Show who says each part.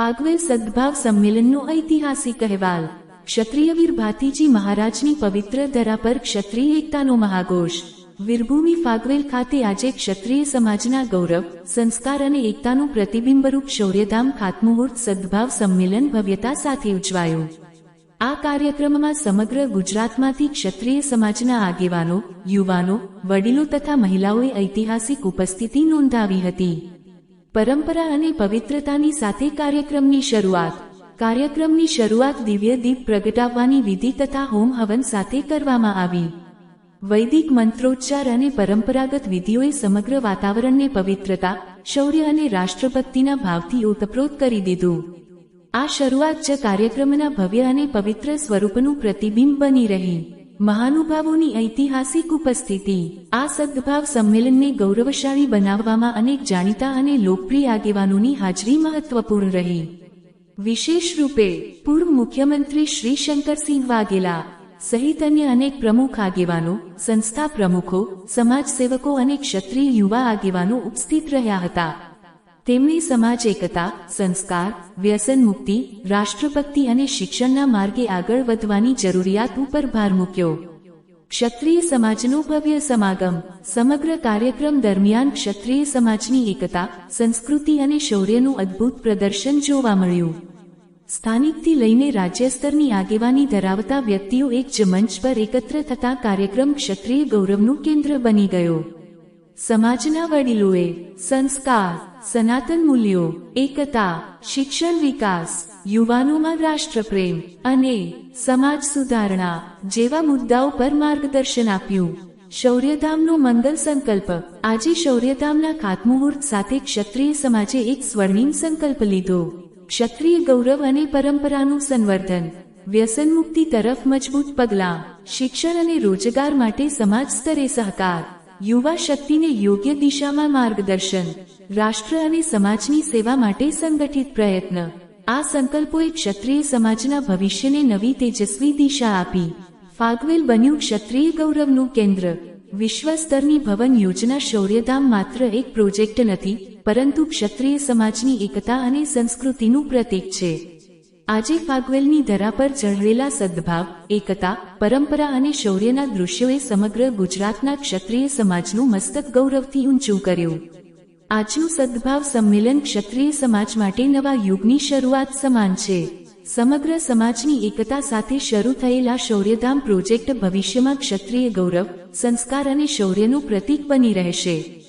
Speaker 1: ફાગવેલ સદભાવ સંમેલનનો ઐતિહાસિક અહેવાલ. ક્ષત્રિયવીર ભાતીજી મહારાજની પવિત્ર ધરા પર ક્ષત્રિય એકતાનો મહાઘોષ. વીરભૂમિ ફાગવેલ ખાતે આજે ક્ષત્રિય સમાજના ગૌરવ, સંસ્કાર અને એકતાનું પ્રતિબિંબરૂપ શૌર્યધામ ખાતમુહૂર્ત સદભાવ સંમેલન ભવ્યતા સાથે ઉજવાયું. આ કાર્યક્રમમાં સમગ્ર ગુજરાતમાંથી ક્ષત્રિય સમાજના આગેવાનો, યુવાનો, વડીલો તથા મહિલાઓએ ઐતિહાસિક ઉપસ્થિતિ નોંધાવી હતી. પરંપરા અને પવિત્રતાની સાથે કાર્યક્રમની શરૂઆત. કાર્યક્રમની શરૂઆત દિવ્ય દીપ પ્રગટાવવાની વિધિ તથા હોમ હવન સાથે કરવામાં આવી. વૈદિક મંત્રોચ્ચાર અને પરંપરાગત વિધિઓએ સમગ્ર વાતાવરણને પવિત્રતા, શૌર્ય અને રાષ્ટ્રભક્તિના ભાવથી ઓતપ્રોત કરી દીધું. આ શરૂઆત જ કાર્યક્રમના ભવ્ય અને પવિત્ર સ્વરૂપનું પ્રતિબિંબ બની રહી. મહાનુભાવોની ઐતિહાસિક ઉપસ્થિતિ. આ સદભાવ સંમેલનને ગૌરવશાળી બનાવવામાં અનેક જાણીતા અને લોકપ્રિય આગેવાનોની હાજરી મહત્વપૂર્ણ રહી. વિશેષ રૂપે, પૂર્વ મુખ્યમંત્રી શ્રી શંકરસિંહ વાઘેલા સહિત અન્ય અનેક પ્રમુખ આગેવાનો, સંસ્થા પ્રમુખો, સમાજસેવકો અને ક્ષત્રિય યુવા આગેવાનો ઉપસ્થિત રહ્યા હતા. તેમણે સમાજ એકતા, સંસ્કાર, વ્યસન મુક્તિ, રાષ્ટ્રભક્તિ અને શિક્ષણના માર્ગે આગળ વધવાની જરૂરિયાત ઉપર ભાર મૂક્યો. ક્ષત્રિય સમાજનો ભવ્ય સમાગમ, સમગ્ર કાર્યક્રમ દરમિયાન ક્ષત્રિય સમાજની એકતા, સંસ્કૃતિ અને શૌર્યનું અદ્ભુત પ્રદર્શન જોવા મળ્યું. સ્થાનિકથી લઈને રાજ્ય સ્તરની આગેવાની ધરાવતા વ્યક્તિઓ એક જ મંચ પર એકત્ર થતા કાર્યક્રમ ક્ષત્રિય ગૌરવનું કેન્દ્ર બની ગયો. સમાજના વડીલોએ સંસ્કાર, સનાતન મૂલ્યો, એકતા, શિક્ષણ વિકાસ, યુવાનોમાં રાષ્ટ્રપ્રેમ અને સમાજ સુધારણા જેવા મુદ્દાઓ પર માર્ગદર્શન આપ્યું. શૌર્યધામનો મંગલ સંકલ્પ આજે શૌર્યધામના ખાતમુહૂર્ત સાથે ક્ષત્રિય સમાજે એક સ્વર્ણિમ સંકલ્પ લીધો. ક્ષત્રિય ગૌરવ અને પરંપરાનું સંવર્ધન વ્યસન મુક્તિ તરફ મજબૂત પગલાં, શિક્ષણ અને રોજગાર માટે સમાજ સ્તરે સહકાર યુવા શક્તિને યોગ્ય દિશામાં માર્ગદર્શન, રાષ્ટ્ર અને સમાજની સેવા માટે સંગઠિત પ્રયત્ન. આ સંકલ્પોએ ક્ષત્રિય સમાજના ભવિષ્યને નવી તેજસ્વી દિશા આપી. ફાગવેલ બન્યું ક્ષત્રિય ગૌરવનું કેન્દ્ર. વિશ્વ સ્તરની ભવન યોજના શૌર્યધામ માત્ર એક પ્રોજેક્ટ નથી, પરંતુ ક્ષત્રિય સમાજની એકતા અને સંસ્કૃતિનું પ્રતીક છે. આજે ફાગવેલની ધરા પર ચઢેલા સદભાવ, એકતા, પરંપરા અને શૌર્યના દૃશ્યોએ સમગ્ર ગુજરાતના ક્ષત્રિય સમાજનું મસ્તક ગૌરવથી ઊંચું કર્યું. આજનું સદભાવ સંમેલન ક્ષત્રિય સમાજ માટે નવા યુગની શરૂઆત સમાન છે. સમગ્ર સમાજની એકતા સાથે શરૂ થયેલા શૌર્યધામ પ્રોજેક્ટ ભવિષ્યમાં ક્ષત્રિય ગૌરવ, સંસ્કાર અને શૌર્યનું પ્રતીક બની રહેશે.